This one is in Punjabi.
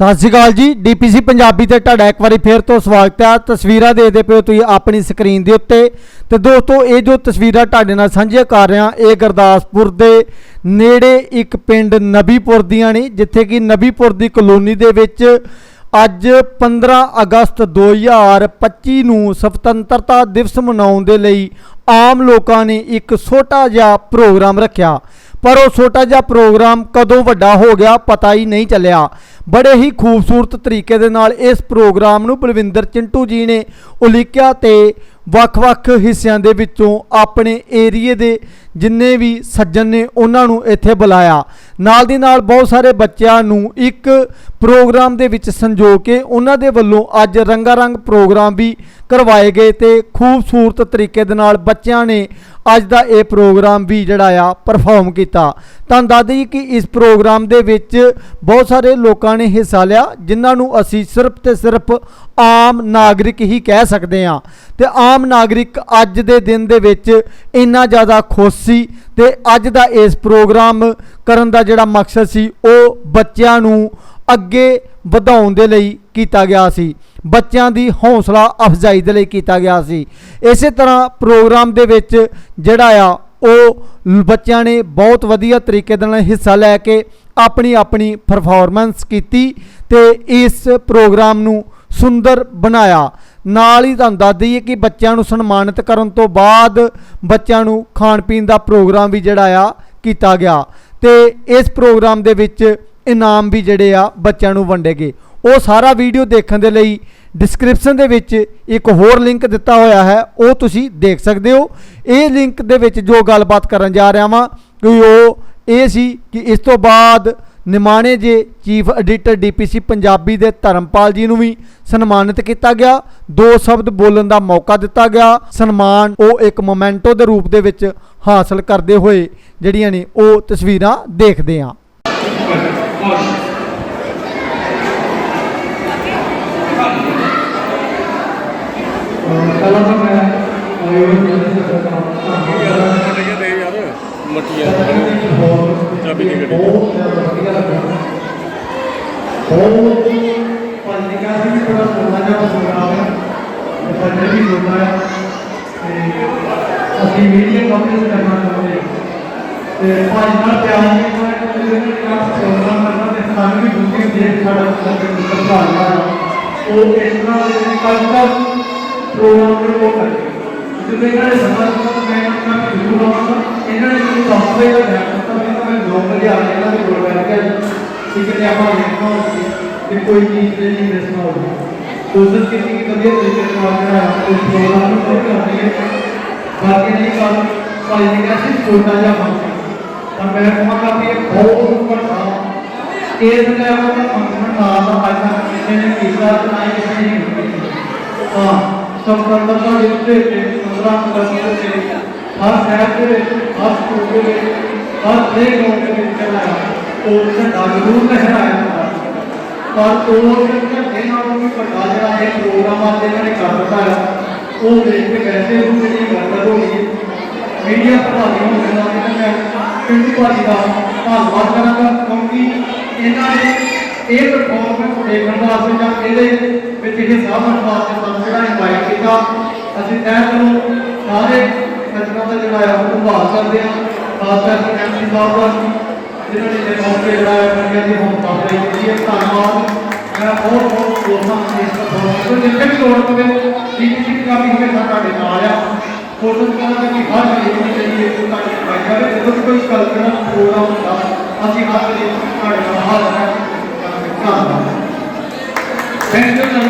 ਸਤਿ ਸ਼੍ਰੀ ਅਕਾਲ ਜੀ। ਡੀਪੀਸੀ ਪੰਜਾਬੀ ਤੇ ਤੁਹਾਡਾ ਇੱਕ ਵਾਰੀ ਫੇਰ ਤੋਂ ਸਵਾਗਤ ਹੈ। ਤਸਵੀਰਾਂ ਦੇਖਦੇ ਪਿਓ ਤੁਸੀਂ ਆਪਣੀ ਸਕਰੀਨ ਦੇ ਉੱਤੇ। ਤੇ ਦੋਸਤੋ, ਇਹ ਜੋ ਤਸਵੀਰਾਂ ਤੁਹਾਡੇ ਨਾਲ ਸਾਂਝੀਆਂ ਕਰ ਰਿਹਾ, ਇਹ ਗੁਰਦਾਸਪੁਰ ਦੇ ਨੇੜੇ ਇੱਕ ਪਿੰਡ ਨਬੀਪੁਰ ਦੀਆਂ ਨੇ, ਜਿੱਥੇ ਕਿ ਨਬੀਪੁਰ ਦੀ ਕਲੋਨੀ ਦੇ ਵਿੱਚ ਅੱਜ 15 ਅਗਸਤ 2025 ਨੂੰ ਸੁਤੰਤਰਤਾ ਦਿਵਸ ਮਨਾਉਣ ਦੇ ਲਈ ਆਮ ਲੋਕਾਂ ਨੇ ਇੱਕ ਛੋਟਾ ਜਿਹਾ ਪ੍ਰੋਗਰਾਮ ਰੱਖਿਆ। ਪਰ ਉਹ ਛੋਟਾ ਜਿਹਾ ਪ੍ਰੋਗਰਾਮ ਕਦੋਂ ਵੱਡਾ ਹੋ ਗਿਆ ਪਤਾ ਹੀ ਨਹੀਂ ਚੱਲਿਆ। ਬੜੇ ਹੀ ਖੂਬਸੂਰਤ ਤਰੀਕੇ ਦੇ ਨਾਲ ਇਸ ਪ੍ਰੋਗਰਾਮ ਨੂੰ ਬਲਵਿੰਦਰ ਚਿੰਟੂ ਜੀ ਨੇ ਉਲੀਕਿਆ ਤੇ ਵੱਖ-ਵੱਖ ਹਿੱਸਿਆਂ ਦੇ ਵਿੱਚੋਂ ਆਪਣੇ ਏਰੀਏ ਦੇ ਜਿੰਨੇ ਵੀ ਸੱਜਣ ਨੇ ਉਹਨਾਂ ਨੂੰ ਇੱਥੇ ਬੁਲਾਇਆ। ਨਾਲ ਦੀ ਨਾਲ ਬਹੁਤ ਸਾਰੇ ਬੱਚਿਆਂ ਨੂੰ ਇੱਕ ਪ੍ਰੋਗਰਾਮ ਦੇ ਵਿੱਚ ਸੰਜੋ ਕੇ ਉਹਨਾਂ ਦੇ ਵੱਲੋਂ ਅੱਜ ਰੰਗਾਰੰਗ ਪ੍ਰੋਗਰਾਮ ਵੀ ਕਰਵਾਏ ਗਏ ਤੇ ਖੂਬਸੂਰਤ ਤਰੀਕੇ ਦੇ ਨਾਲ ਬੱਚਿਆਂ ਨੇ ਅੱਜ ਦਾ ਇਹ ਪ੍ਰੋਗਰਾਮ ਵੀ ਜਿਹੜਾ ਆ ਪਰਫਾਰਮ ਕੀਤਾ। ਤਾਂ ਦੱਸ ਕਿ ਇਸ ਪ੍ਰੋਗਰਾਮ ਦੇ ਵਿੱਚ ਬਹੁਤ ਸਾਰੇ ਲੋਕਾਂ ਨੇ ਹਿੱਸਾ ਲਿਆ, ਜਿਨ੍ਹਾਂ ਨੂੰ ਅਸੀਂ ਸਿਰਫ ਤੇ ਸਿਰਫ ਆਮ ਨਾਗਰਿਕ ਹੀ ਕਹਿ ਸਕਦੇ ਹਾਂ। ਤੇ ਆਮ ਨਾਗਰਿਕ ਅੱਜ ਦੇ ਦਿਨ ਦੇ ਵਿੱਚ ਇੰਨਾ ਜ਼ਿਆਦਾ ਖੁਸ਼ ਸੀ ਤੇ ਅੱਜ ਦਾ ਇਸ ਪ੍ਰੋਗਰਾਮ ਕਰਨ ਦਾ ਜਿਹੜਾ ਮਕਸਦ ਸੀ, ਉਹ ਬੱਚਿਆਂ ਨੂੰ ਅੱਗੇ ਵਧਾਉਣ ਦੇ ਲਈ ਕੀਤਾ ਗਿਆ ਸੀ। ਬੱਚਿਆਂ ਦੀ ਹੌਸਲਾ ਅਫਜ਼ਾਈ ਦੇ ਲਈ ਕੀਤਾ ਗਿਆ ਸੀ। ਇਸੇ ਤਰ੍ਹਾਂ ਪ੍ਰੋਗਰਾਮ ਦੇ ਵਿੱਚ ਜਿਹੜਾ ਆ, ਉਹ ਬੱਚਿਆਂ ਨੇ ਬਹੁਤ ਵਧੀਆ ਤਰੀਕੇ ਦੇ ਨਾਲ ਹਿੱਸਾ ਲੈ ਕੇ ਆਪਣੀ ਆਪਣੀ ਪਰਫਾਰਮੈਂਸ ਕੀਤੀ ਤੇ ਇਸ ਪ੍ਰੋਗਰਾਮ ਨੂੰ ਸੁੰਦਰ ਬਣਾਇਆ। ਨਾਲ ਹੀ ਤੁਹਾਨੂੰ ਦੱਸ ਦਈਏ ਕਿ ਬੱਚਿਆਂ ਨੂੰ ਸਨਮਾਨਿਤ ਕਰਨ ਤੋਂ ਬਾਅਦ ਬੱਚਿਆਂ ਨੂੰ ਖਾਣ ਪੀਣ ਦਾ ਪ੍ਰੋਗਰਾਮ ਵੀ ਜਿਹੜਾ ਆ, ਕੀਤਾ ਗਿਆ। ਤੇ ਇਸ ਪ੍ਰੋਗਰਾਮ ਦੇ ਵਿੱਚ ਇਨਾਮ ਵੀ ਜਿਹੜੇ ਆ ਬੱਚਿਆਂ ਨੂੰ ਵੰਡੇ ਗਏ। ਉਹ ਸਾਰਾ ਵੀਡੀਓ ਦੇਖਣ ਦੇ ਲਈ ਡਿਸਕ੍ਰਿਪਸ਼ਨ ਦੇ ਵਿੱਚ ਇੱਕ ਹੋਰ ਲਿੰਕ ਦਿੱਤਾ ਹੋਇਆ ਹੈ, ਉਹ ਤੁਸੀਂ ਦੇਖ ਸਕਦੇ ਹੋ। ਇਹ ਲਿੰਕ ਦੇ ਵਿੱਚ ਜੋ ਗੱਲਬਾਤ ਕਰਨ ਜਾ ਰਿਹਾ ਵਾਂ ਕਿ ਉਹ ਇਹ ਸੀ ਕਿ ਇਸ ਤੋਂ ਬਾਅਦ ਨਿਮਾਣੇ ਜੇ ਚੀਫ ਐਡੀਟਰ ਡੀਪੀਸੀ ਪੰਜਾਬੀ ਦੇ ਧਰਮਪਾਲ ਜੀ ਨੂੰ ਵੀ ਸਨਮਾਨਿਤ ਕੀਤਾ ਗਿਆ। ਦੋ ਸ਼ਬਦ ਬੋਲਣ ਦਾ ਮੌਕਾ ਦਿੱਤਾ ਗਿਆ। ਸਨਮਾਨ ਉਹ ਇੱਕ ਮੋਮੈਂਟੋ ਦੇ ਰੂਪ ਦੇ ਵਿੱਚ ਹਾਸਲ ਕਰਦੇ ਹੋਏ ਜਿਹੜੀਆਂ ਨੇ ਉਹ ਤਸਵੀਰਾਂ ਦੇਖਦੇ ਹਾਂ ਪਹਿਲਾਂ ਤਾਂ ਮੈਂ ਆਯੁਰਵੇਦ ਦੇ ਸਰਕਾਰ ਦੇ ਯਾਰ ਮੱਟੀਆਂ ਚਾਬੀ ਦੀ ਗੱਡੀ ਬਹੁਤ ਜ਼ਿਆਦਾ ਵਧੀਆ ਲੱਗਾ ਬਹੁਤ ਪੜ੍ਹਨਿਕਾ ਸੀ ਵੀ ਬੜਾ ਸੋਹਣਾ ਜਿਹਾ ਪ੍ਰੋਗਰਾਮ ਹੈ ਤੇ ਬੱਚੇ ਵੀ ਸੋਹਣਾ ਹੈ ਤੇ ਅਸੀਂ ਮੀਡੀਆ ਕਵਰੇਜ ਕਰਨਾ ਚਾਹੁੰਦੇ ਹਾਂ ਤੇ ਭਾਈ ਨਾਲ ਪਿਆਰ ਨਹੀਂ ਹੋਇਆ ਤੇ ਇਹਨੇ ਕੰਮ ਪ੍ਰੋਗਰਾਮ ਕਰਨਾ ਤੇ ਸਾਨੂੰ ਵੀ ਦੂਜੀ ਦੇਖ ਸਾਡਾ ਪ੍ਰਧਾਨ ਆ ਉਹ ਇਸ ਤਰ੍ਹਾਂ ਦੇ ਕਲਚਰ ਪ੍ਰੋਗਰਾਮ ਨੂੰ ਉਹ ਕਰਦੇ ਜਦੋਂ ਇਹਨਾਂ ਨੇ ਸਮਾਂ ਦਿੱਤਾ ਮੈਂ ਆਪਣਾ ਜ਼ਰੂਰ ਆਵਾਂਗਾ ਇਹਨਾਂ ਨੇ ਮੈਨੂੰ ਸੌਫਟਵੇਅਰ ਦਾ ਧਿਆਨ ਦਿੱਤਾ ਮੈਂ ਤਾਂ ਮੈਂ 2 ਵਜੇ ਆ ਕੇ ਇਹਨਾਂ ਦੇ ਕੋਲ ਬੈਠ ਗਿਆ ਕਿ ਕਿਤੇ ਆਪਾਂ ਦੇਖਣਾ ਹੋਵੇ ਕਿ ਕੋਈ ਚੀਜ਼ ਤੇ ਨਹੀਂ ਮਿਸਣਾ ਹੋਵੇ ਕੋਸ਼ਿਸ਼ ਕੀਤੀ ਕਿ ਵਧੀਆ ਤਰੀਕੇ ਨਾਲ ਜਿਹੜਾ ਹੈ ਇਸ ਪ੍ਰੋਗਰਾਮ ਨੂੰ ਸ਼ੁਰੂ ਕਰ ਦਈਏ ਬਾਕੀ ਨਹੀਂ ਗੱਲ ਭਾਈ ਨੇ ਕਿਹਾ ਸੀ ਛੋਟਾ ਜਿਹਾ ਫੰਕਸ਼ਨ ਪਰ ਮੈਂ ਕਹਾਂਗਾ ਵੀ ਇਹ ਬਹੁਤ ਵੱਡਾ ਇਸ ਲੈਵਲ ਦਾ ਫੰਕਸ਼ਨ ਨਾਲ ਦਾ ਅੱਜ ਤੱਕ ਕਿਸੇ ਨੇ ਕੀਤਾ ਤੇ ਨਾ ਹੀ ਕਿਸੇ ਨੇ ਕੀਤਾ ਹਾਂ ਸਭ ਕਰਦਾ ਦੇ ਉੱਤੇ ਤੇ 15 ਕਿਲੋਮੀਟਰ ਤੇ ਹਰ ਸ਼ਹਿਰ ਦੇ ਵਿੱਚ ਹਰ ਸਕੂਲ ਦੇ ਵਿੱਚ ਹਰ ਪਲੇਗਰਾਉਂਡ ਦੇ ਵਿੱਚ ਚੱਲਾਇਆ ਉਹ ਝੰਡਾ ਜ਼ਰੂਰ ਲਹਿਰਾਇਆ ਜਾਂਦਾ ਪਰ ਉਹ ਝੰਡੇ ਨਾਲ ਵੀ ਵੱਡਾ ਜਿਹੜਾ ਇਹ ਧੰਨਵਾਦ ਪਰਫਾਰਮੈਂਸ ਦੇਖਣ ਵਾਸਤੇ ਜਾਂ ਇਹਦੇ ਵਿੱਚ ਇਹ ਸਾਹਮਣ ਵਾਸਤੇ ਸਾਨੂੰ ਜਿਹੜਾ ਇਨਵਾਈਟ ਕੀਤਾ, ਅਸੀਂ ਤਹਿ ਦਿਲੋਂ ਸਾਰੇ ਸੱਜਣਾਂ ਦਾ ਜਿਹੜਾ ਹੈ ਉਹ ਧੰਨਵਾਦ ਕਰਦੇ ਹਾਂ, ਖਾਸ ਕਰਕੇ ਐਮਸੀ ਸਾਹਿਬ ਦਾ ਜਿਨ੍ਹਾਂ ਨੇ ਇਹ ਮੌਕੇ ਜਿਹੜਾ ਹੈ ਮੰਗਿਆ ਦੀ ਹੁਣ ਪਾਪੜੀ ਕੀਤੀ ਹੈ ਧੰਨਵਾਦ। ਮੈਂ ਬਹੁਤ ਬਹੁਤ ਦੋਸਤਾਂ ਇਸ ਪਰਫਾਰਮੈਂਸ ਨੂੰ ਜਿੱਥੇ ਵੀ ਲੋੜ ਪਵੇ ਡੀਪੀਸੀ ਪੰਜਾਬੀ ਹਮੇਸ਼ਾ ਤੁਹਾਡੇ ਨਾਲ ਆ। ਕੋਸ਼ਿਸ਼ ਕਰਾਂਗੇ ਕਿ ਹਰ ਚੀਜ਼ ਨੂੰ ਜਿਹੜੀ ਹੈ ਉਹ ਤੁਹਾਡੀ ਜਾਵੇ ਜਦੋਂ ਕੋਈ ਕਲਚਰਲ ਪ੍ਰੋਗਰਾਮ ਹੁੰਦਾ, ਅਸੀਂ ਹਰ ਚੀਜ਼ ਤੁਹਾਡੇ ਨਾਲ ਹਾਜ਼ਰ